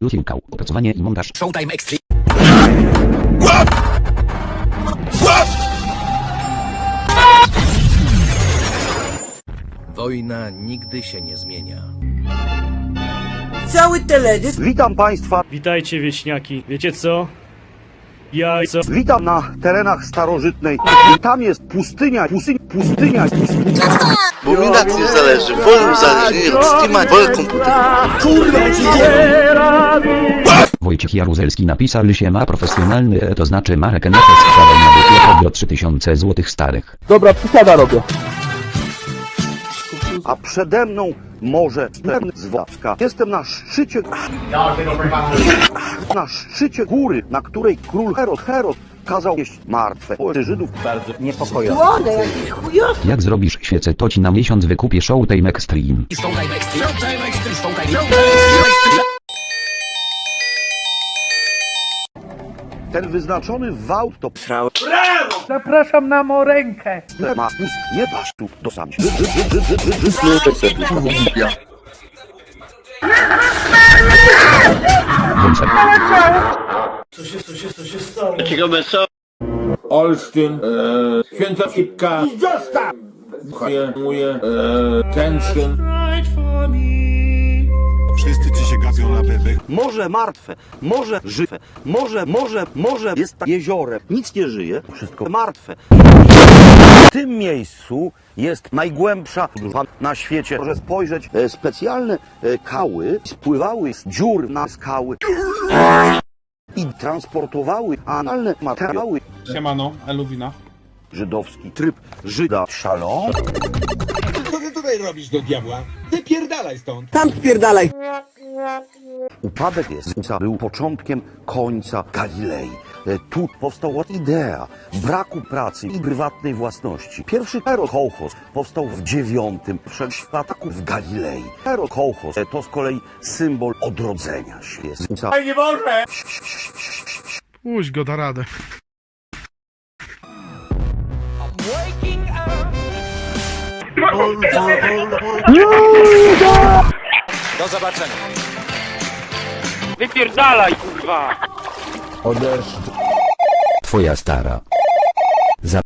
Lucinkał, opracowanie i montaż. Showtime Extreme. Wojna nigdy się nie zmienia. Cały teledysk Witam Państwa, Witajcie wieśniaki. Wiecie co? Ja co? witam na terenach starożytnej. I tam jest pustynia, pustynia, pustynia, pustynia. Bo mi na tym zależy, wolnym uzależnienie od Steama, wolę komputer. Wojciech Jaruzelski napisał się ma profesjonalny, e, to znaczy Marek NFS sprzedał na bufie do 3000 zł starych. A przede mną morze Stern z Włocka. Jestem na szczycie... Na szczycie góry, na której król Herod, Herod kazał jeść martwe Żydów. słone, jakieś chujostwo. Jak zrobisz świecę to ci na miesiąc wykupię Showtime Extreme. Showtime Extreme. Showtime Extreme. Showtime Extreme. Ten wyznaczony wałt to Zapraszam na morękę. ma pust. Nie patrz tu, to sam. Koncert. Olsztyn, e, Święta Ipka, moje, moje, e, Kętrzyn. Wszyscy ci się gapią na bebek. Morze martwe, morze żywe, morze, morze, morze jest jeziorem. Nic nie żyje, wszystko martwe. W tym miejscu jest najgłębsza na świecie. Może spojrzeć, e, specjalne e, kały spływały z dziur na skały i transportowały analne materiały. Siemano, Eluwina. Żydowski tryb Żyda szalą. Co ty tutaj robisz do diabła? Wypierdalaj stąd. Tam spierdalaj. Upadek Jezusa był początkiem końca Galilei. E, Tu powstała idea braku pracy i prywatnej własności. Pierwszy Herod Kołchos powstał w dziewiątym wszechświataku w Galilei. Herod Kołchos e, to z kolei symbol odrodzenia się Jezusa. Nie może! Puść go da radę. Twoja stara.